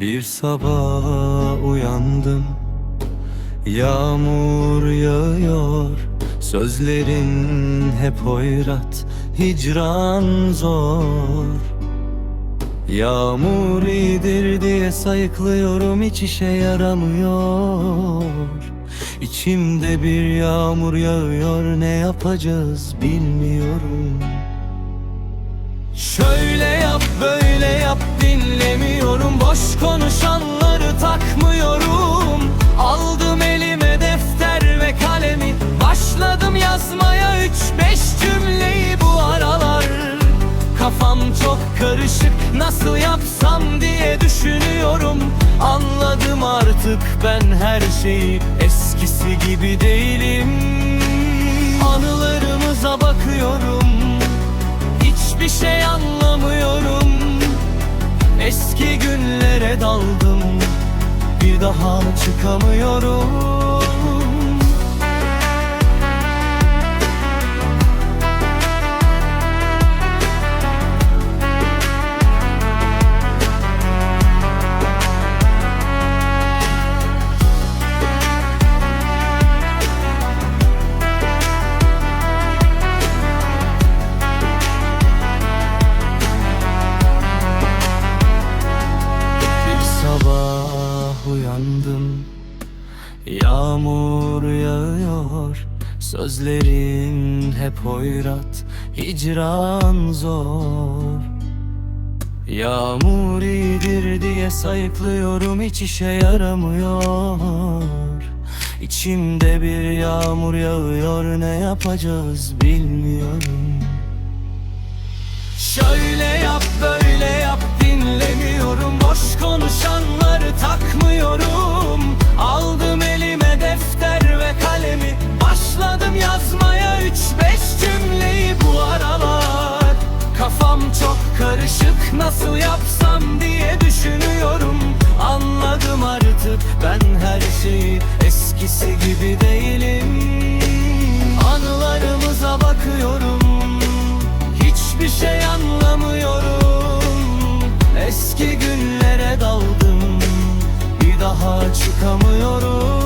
Bir sabah uyandım. Yağmur yağıyor. Sözlerin hep hoyrat. Hicran zor. Yağmur iyidir diye sayıklıyorum. Hiç işe yaramıyor. İçimde bir yağmur yağıyor. Ne yapacağız bilmiyorum. Şöyle yap böyle Boş konuşanları takmıyorum. Aldım elime defter ve kalemi. Başladım yazmaya üç beş cümleyi bu aralar. Kafam çok karışık nasıl yapsam diye düşünüyorum. Anladım artık ben her şeyi eskisi gibi değilim. Anılarımıza bakıyorum. Hiçbir şey anlamıyorum Eski günlere daldım. Bir daha çıkamıyorum uyandım Yağmur yağıyor Sözlerin hep hoyrat Hicran zor. Yağmur iyidir diye sayıklıyorum hiç işe yaramıyor. İçimde bir yağmur yağıyor ne yapacağız bilmiyorum. Şöyle yap böyle yap dinlemiyorum. Boş konuşanları yazıyorum Aldım elime defter ve kalemi. Başladım yazmaya üç beş cümleyi bu aralar. Kafam çok karışık nasıl yapsam diye düşünüyorum. Anladım artık ben her şeyi eskisi gibi değilim. Anılarımıza bakıyorum Hiçbir şey anlamıyorum. Eski günlere daldım çıkamıyorum.